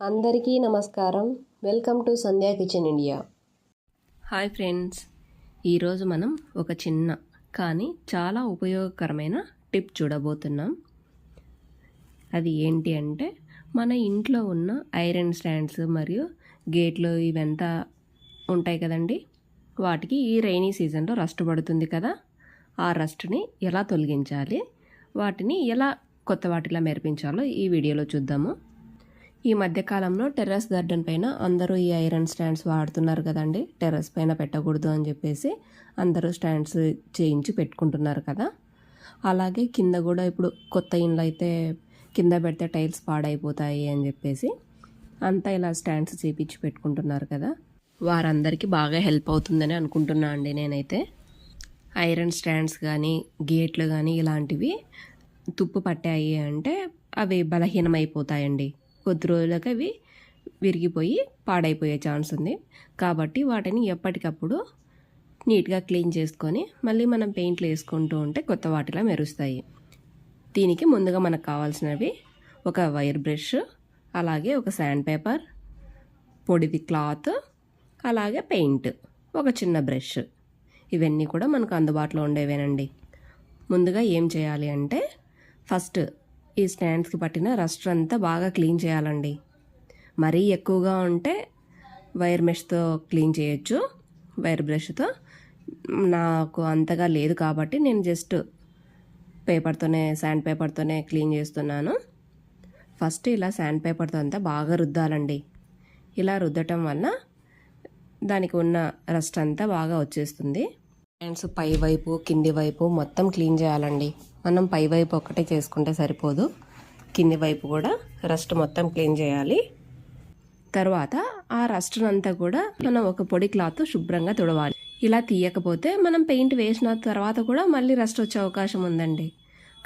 అందరికీ నమస్కారం. Welcome to Sandhya kitchen India. Hi friends. ఈరోజు మనం ఒక చిన్న కానీ చాలా ఉపయోగకరమైన టిప్ చూడబోతున్నాం. అది ఏంటి అంటే మన ఇంట్లో ఉన్న ఐరన్ స్టాండ్స్ మరియు గేట్లు ఇవంతా ఉంటాయి కదండి. వాటికి ఈ రైనీ సీజన్లో రస్ట్ పడుతుంది కదా. ఆ రస్ట్ని ఎలా తొలగించాలి? వాటిని ఎలా కొత్త వాటిలా మెరిపించాలో ఈ వీడియోలో చూద్దాము. ఈ మధ్యకాలంలో టెర్రస్ గార్డెన్ పైన అందరూ ఈ ఐరన్ స్టాండ్స్ వాడుతున్నారు కదండి. టెర్రస్ పైన పెట్టకూడదు అని చెప్పేసి అందరూ స్టాండ్స్ చేయించి పెట్టుకుంటున్నారు కదా. అలాగే కింద కూడా ఇప్పుడు కొత్త ఇండ్లు అయితే కింద పెడితే టైల్స్ పాడైపోతాయి అని చెప్పేసి అంతా ఇలా స్టాండ్స్ చేపించి పెట్టుకుంటున్నారు కదా. వారందరికీ బాగా హెల్ప్ అవుతుందని అనుకుంటున్నా అండి నేనైతే. ఐరన్ స్టాండ్స్ కానీ గేట్లు కానీ ఇలాంటివి తుప్పు పట్టాయి అంటే అవి బలహీనమైపోతాయండి. కొద్ది రోజులకు అవి విరిగిపోయి పాడైపోయే ఛాన్స్ ఉంది. కాబట్టి వాటిని ఎప్పటికప్పుడు నీట్గా క్లీన్ చేసుకొని మళ్ళీ మనం పెయింట్లు వేసుకుంటూ ఉంటే కొత్త వాటిలా మెరుస్తాయి. దీనికి ముందుగా మనకు కావాల్సినవి ఒక వైర్ బ్రష్ అలాగే ఒక శాండ్ పేపర్ పొడిది క్లాత్ అలాగే పెయింట్ ఒక చిన్న బ్రష్. ఇవన్నీ కూడా మనకు అందుబాటులో ఉండేవేనండి. ముందుగా ఏం చేయాలి అంటే ఫస్ట్ ఈ స్టాండ్స్కి పట్టిన రస్ట్ అంతా బాగా క్లీన్ చేయాలండి. మరీ ఎక్కువగా ఉంటే వైర్ మెష్తో క్లీన్ చేయొచ్చు వైర్ బ్రష్తో. నాకు అంతగా లేదు కాబట్టి నేను జస్ట్ పేపర్తోనే శాండ్ పేపర్తోనే క్లీన్ చేస్తున్నాను. ఫస్ట్ ఇలా శాండ్ పేపర్తో అంతా బాగా రుద్దాలండి. ఇలా రుద్దటం వల్ల దానికి ఉన్న రస్ట్ అంతా బాగా వచ్చేస్తుంది. హ్యాండ్స్ పై వైపు కింది వైపు మొత్తం క్లీన్ చేయాలండి. మనం పై వైపు ఒకటే చేసుకుంటే సరిపోదు. కింది వైపు కూడా రస్ట్ మొత్తం క్లీన్ చేయాలి. తర్వాత ఆ రస్ట్నంతా కూడా మనం ఒక పొడి క్లాత్ శుభ్రంగా తుడవాలి. ఇలా తీయకపోతే మనం పెయింట్ వేసిన తర్వాత కూడా మళ్ళీ రస్ట్ వచ్చే అవకాశం ఉందండి.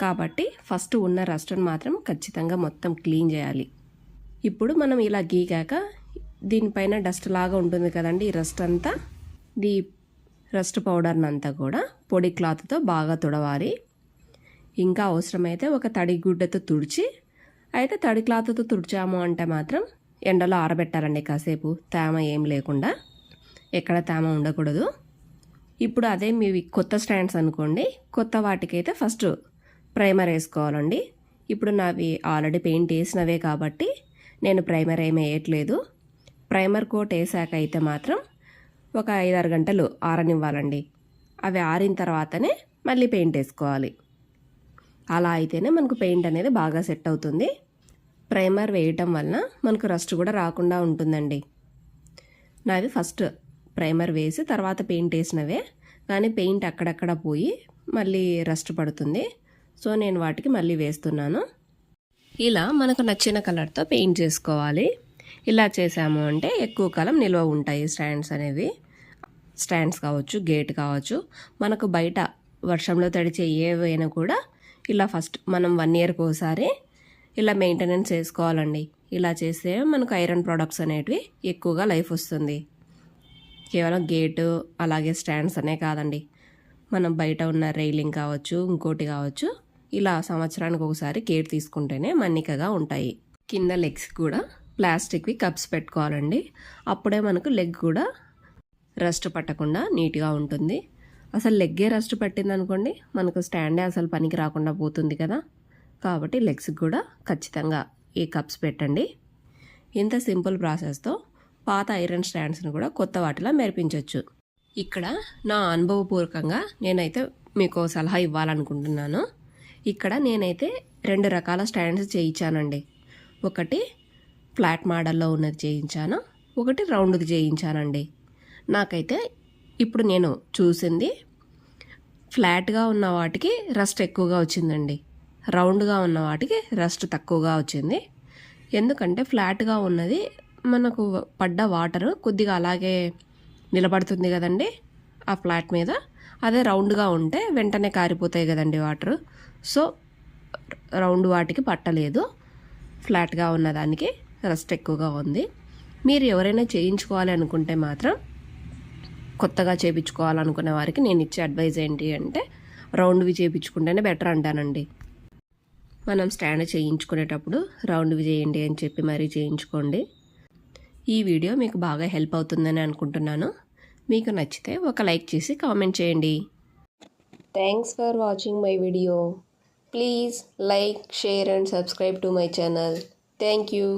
కాబట్టి ఫస్ట్ ఉన్న రస్ట్ని మాత్రం ఖచ్చితంగా మొత్తం క్లీన్ చేయాలి. ఇప్పుడు మనం ఇలా గీకాక దీనిపైన డస్ట్ లాగా ఉంటుంది కదండి ఈ రస్ట్ అంతా. దీ రస్ట్ పౌడర్ని అంతా కూడా పొడి క్లాత్తో బాగా తుడవాలి. ఇంకా అవసరమైతే ఒక తడి గుడ్డతో తుడిచి అయితే తడి క్లాత్తో తుడిచాము అంటే మాత్రం ఎండలో ఆరబెట్టాలండి కాసేపు. తేమ ఏం లేకుండా. ఎక్కడ తేమ ఉండకూడదు. ఇప్పుడు అదే మీవి కొత్త స్టాండ్స్ అనుకోండి. కొత్త వాటికైతే ఫస్ట్ ప్రైమర్ వేసుకోవాలండి. ఇప్పుడు నావి ఆల్రెడీ పెయింట్ వేసినవే కాబట్టి నేను ప్రైమర్ ఏమీ వేయట్లేదు. ప్రైమర్ కోట్ వేసాక అయితే మాత్రం ఒక ఐదారు గంటలు ఆరనివ్వాలండి. అవి ఆరిన తర్వాతనే మళ్ళీ పెయింట్ వేసుకోవాలి. అలా అయితేనే మనకు పెయింట్ అనేది బాగా సెట్ అవుతుంది. ప్రైమర్ వేయటం వలన మనకు రస్ట్ కూడా రాకుండా ఉంటుందండి. నాది ఫస్ట్ ప్రైమర్ వేసి తర్వాత పెయింట్ వేసినవే కానీ పెయింట్ అక్కడక్కడ పోయి మళ్ళీ రస్ట్ పడుతుంది. సో నేను వాటికి మళ్ళీ వేస్తున్నాను. ఇలా మనకు నచ్చిన కలర్తో పెయింట్ చేసుకోవాలి. ఇలా చేసాము అంటే ఎక్కువ కాలం నిల్వ ఉంటాయి స్టాండ్స్ అనేవి. స్టాండ్స్ కావచ్చు గేట్ కావచ్చు. మనకు బయట వర్షంలో తడిచే ఏవైనా కూడా ఇలా ఫస్ట్ మనం వన్ ఇయర్కి ఒకసారి ఇలా మెయింటెనెన్స్ చేసుకోవాలండి. ఇలా చేస్తే మనకు ఐరన్ ప్రోడక్ట్స్ అనేటివి ఎక్కువగా లైఫ్ వస్తుంది. కేవలం గేటు అలాగే స్టాండ్స్ అనే కాదండి. మనం బయట ఉన్న రైలింగ్ కావచ్చు ఇంకోటి కావచ్చు ఇలా సంవత్సరానికి ఒకసారి కేర్ తీసుకుంటేనే మన్నికగా ఉంటాయి. కింద లెగ్స్ కూడా ప్లాస్టిక్వి కప్స్ పెట్టుకోవాలండి. అప్పుడే మనకు లెగ్ కూడా రస్ట్ పట్టకుండా నీట్గా ఉంటుంది. అసలు లెగ్గే రస్ట్ పట్టింది అనుకోండి మనకు స్టాండే అసలు పనికి రాకుండా పోతుంది కదా. కాబట్టి లెగ్స్కి కూడా ఖచ్చితంగా ఈ కప్స్ పెట్టండి. ఇంత సింపుల్ ప్రాసెస్తో పాత ఐరన్ స్టాండ్స్ని కూడా కొత్త వాటిలా మెరిపించవచ్చు ఇక్కడ నా అనుభవపూర్వకంగా నేనైతే మీకు సలహా ఇవ్వాలనుకుంటున్నాను. ఇక్కడ నేనైతే రెండు రకాల స్టాండ్స్ చేయించానండి. ఒకటి ఫ్లాట్ మోడల్లో ఉన్నది చేయించాను. ఒకటి రౌండ్కి చేయించానండి. నాకైతే ఇప్పుడు నేను చూసింది ఫ్లాట్గా ఉన్న వాటికి రస్ట్ ఎక్కువగా వచ్చిందండి. రౌండ్గా ఉన్న వాటికి రస్ట్ తక్కువగా వచ్చింది. ఎందుకంటే ఫ్లాట్గా ఉన్నది మనకు పడ్డ వాటర్ కొద్దిగా అలాగే నిలబడుతుంది కదండి ఆ ఫ్లాట్ మీద. అదే రౌండ్గా ఉంటే వెంటనే కారిపోతాయి కదండి వాటర్. సో రౌండ్ వాటికి పట్టలేదు. ఫ్లాట్గా ఉన్నదానికి రస్ట్ ఎక్కువగా ఉంది. మీరు ఎవరైనా చేయించుకోవాలి అనుకుంటే మాత్రం కొత్తగా చేయించుకోవాలనుకునే వారికి నేను ఇచ్చే అడ్వైజ్ ఏంటి అంటే రౌండ్వి చేయించుకుంటేనే బెటర్ అంటానండి. మనం స్టాండ్ చేయించుకునేటప్పుడు రౌండ్వి చేయండి అని చెప్పి మరీ చేయించుకోండి. ఈ వీడియో మీకు బాగా హెల్ప్ అవుతుందని అనుకుంటున్నాను. మీకు నచ్చితే ఒక లైక్ చేసి కామెంట్ చేయండి. Thanks for watching my video. Please like share and subscribe to my channel. Thank you.